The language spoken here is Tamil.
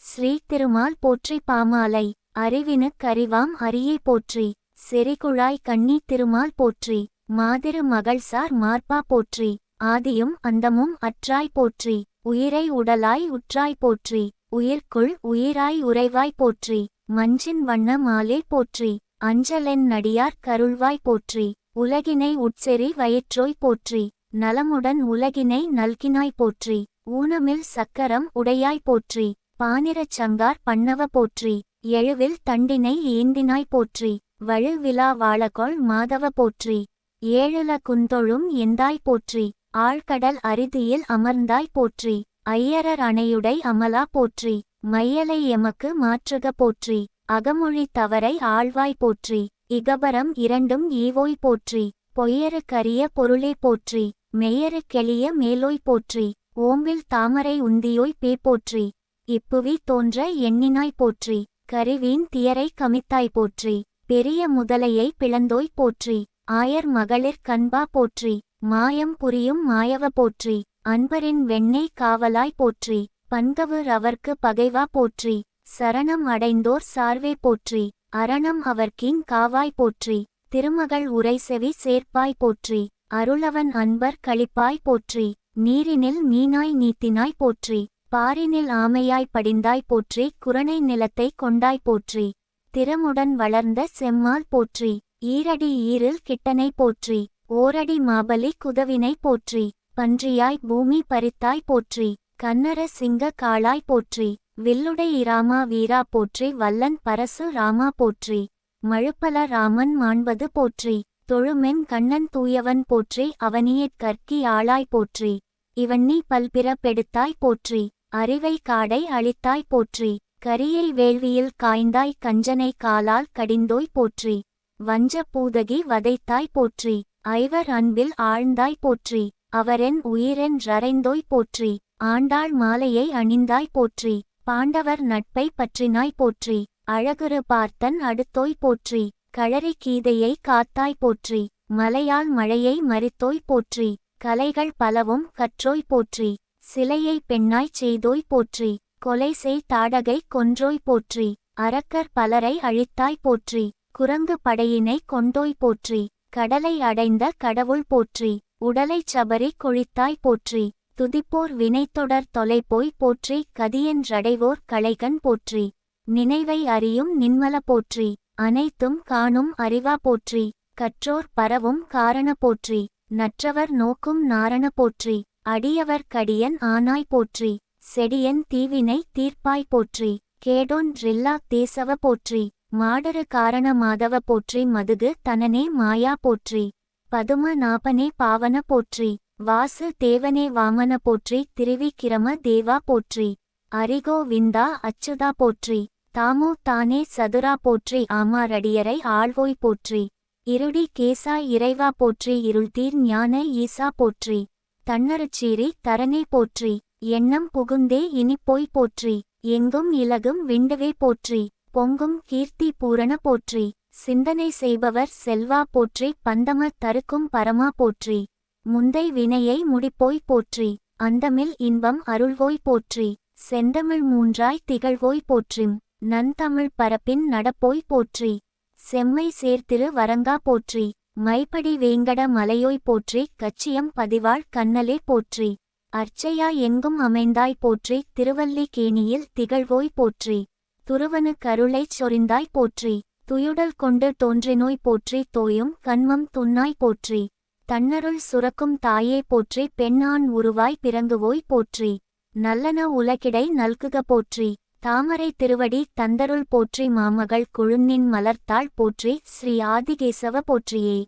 ஸ்ரீ திருமால் போற்றி பாமாலை அறிவினுக் கரிவாம் அரியை போற்றி செறிகுழாய் கண்ணி திருமால் போற்றி மாதிரு மகள்சார் மார்பா போற்றி ஆதியும் அந்தமும் அற்றாய் போற்றி உயிரை உடலாய் உற்றாய் போற்றி உயிர்க்குள் உயிராய் உறைவாய் போற்றி மஞ்சின் வண்ண மாலே போற்றி அஞ்சலென் நடியார் கருள்வாய் போற்றி உலகினை உட்செறி வயிற்றோய் போற்றி நலமுடன் உலகினை நல்கினாய் போற்றி ஊனமில் சக்கரம் உடையாய் போற்றி பானிரச் சங்கார் பண்ணவ போற்றி எழுவில் தண்டினை ஏந்தினாய் போற்றி வழுவிலா வாழகொள் மாதவ போற்றி ஏழுல குந்தொழும் எந்தாய் போற்றி ஆழ்கடல் அரிதியில் அமர்ந்தாய் போற்றி ஐயரர் அணையுடை அமலா போற்றி மையலை எமக்கு மாற்றுக போற்றி அகமொழி தவறை ஆழ்வாய் போற்றி இகபரம் இரண்டும் ஈவோய் போற்றி பொய்யரு கரிய பொருளே போற்றி மெய்யரு கெளிய மேலோய் போற்றி ஓம்பில் தாமரை உந்தியோய் பே போற்றி இப்புவி தோன்ற எண்ணினாய் போற்றி கருவீன் தியரை கமித்தாய் போற்றி பெரிய முதலையை பிளந்தோய் போற்றி ஆயர் மகளிர் கண்பா போற்றி மாயம் புரியும் மாயவ போற்றி அன்பரின் வெண்ணெய் காவலாய் போற்றி பன்கவு அவர்க்கு பகைவா போற்றி சரணம் அடைந்தோர் சார்வே போற்றி அரணம் அவர்க்கின் காவாய் போற்றி திருமகள் உரைசெவி சேர்ப்பாய் போற்றி அருளவன் அன்பர் களிப்பாய் போற்றி நீரினில் மீனாய் நீத்தினாய் போற்றி பாரினில் ஆமையாய் படிந்தாய் போற்றி குரணை நிலத்தை கொண்டாய் போற்றி. திறமுடன் வளர்ந்த செம்மால் போற்றி. ஈரடி ஈரில் கிட்டனை போற்றி. ஓரடி மாபலி குதவினை போற்றி. பன்றியாய் பூமி பறித்தாய் போற்றி. கன்னர சிங்க காளாய் போற்றி. வில்லுடை இராமா வீரா போற்றி. வல்லன் பரசு ராமா போற்றி. மழுப்பல ராமன் மாண்பது போற்றி. தொழுமென் கண்ணன் தூயவன் போற்றி. அவனியற் கற்கி ஆளாய் போற்றி. இவன் நீ பல்பிறப்பெடுத்தாய் போற்றி. அறிவை காடை அழித்தாய் போற்றி கரியை வேள்வியில் காய்ந்தாய் கஞ்சனை காலால் கடிந்தோய் போற்றி வஞ்ச பூதகி வதைத்தாய் போற்றி ஐவர் அன்பில் ஆழ்ந்தாய் போற்றி அவரென் உயிரென் ரரைந்தோய் போற்றி ஆண்டாள் மாலையை அணிந்தாய் போற்றி பாண்டவர் நட்பை பற்றினாய் போற்றி அழகுரு பார்த்தன் அடுத்தோய் போற்றி களரி கீதையை காத்தாய் போற்றி மலையால் மழையை மறித்தோய் போற்றி கலைகள் பலவும் கற்றோய் போற்றி. சிலையை பெண்ணாய்ச் செய்தோய் போற்றி கொலை செய் தாடகை கொன்றோய் போற்றி அரக்கர் பலரை அழித்தாய் போற்றி குரங்கு படையினை கொண்டோய் போற்றி கடலை அடைந்த கடவுள் போற்றி உடலைச் சபரி கொழித்தாய் போற்றி துதிப்போர் வினைத்தொடர் தொலைபோய் போற்றி கதியென்றடைவோர் களைகன் போற்றி நினைவை அறியும் நின்மல போற்றி அனைத்தும் காணும் அறிவா போற்றி கற்றோர் பரவும் காரண போற்றி நற்றவர் நோக்கும் நாரண போற்றி. அடியவர் கடியன் ஆனாய் போற்றி செடியன் தீவினை தீர்ப்பாய் போற்றி கேடோன் ரில்லா தேசவ போற்றி மாடரு காரண மாதவ போற்றி மதுகு தனனே மாயா போற்றி பதும நாபனே பாவன போற்றி வாசு தேவனே வாமன போற்றி திருவிக்கிரம தேவா போற்றி அரிகோ விந்தா அச்சுதா போற்றி தாமோ தானே சதுரா போற்றி ஆமாரடியரை ஆழ்வோய் போற்றி இருடி கேசா இறைவா போற்றி இருள்தீர் ஞான ஈசா போற்றி தன்னருச்சீரி தரனே போற்றி எண்ணம் புகுந்தே இனிப்போய் போற்றி எங்கும் இலகும் விண்டவே போற்றி பொங்கும் கீர்த்தி பூரண போற்றி சிந்தனை செய்பவர் செல்வா போற்றி பந்தம தருக்கும் பரமா போற்றி முந்தை வினையை முடிப்போய் போற்றி அந்தமில் இன்பம் அருள்வோய் போற்றி செந்தமிழ் மூன்றாய் திகழ்வோய் போற்றிம் நன்தமிழ் பரப்பின் நடப்போய் போற்றி செம்மை சேர்த்திரு வரங்கா போற்றி மைப்படி வேங்கட மலையோய் போற்றி கச்சியம் பதிவாள் கண்ணலே போற்றி. அர்ச்சையா எங்கும் அமைந்தாய் போற்றி திருவல்லி கேணியில் திகழ்வோய் போற்றி. துருவனு கருளைச் சொரிந்தாய் போற்றி. துயுடல் கொண்டு தோன்றினோய் போற்றி தோயும் கண்மம் துன்னாய் போற்றி. தன்னருள் சுரக்கும் தாயே போற்றி பெண்ணான் உருவாய் பிறங்குவோய் போற்றி. நல்லன உலகிடை நல்குக போற்றி. தாமரை திருவடி தந்தருள் போற்றி மாமகள் குழுநின் மலர்த்தாள் போற்றி ஸ்ரீ ஆதிகேசவ போற்றியே.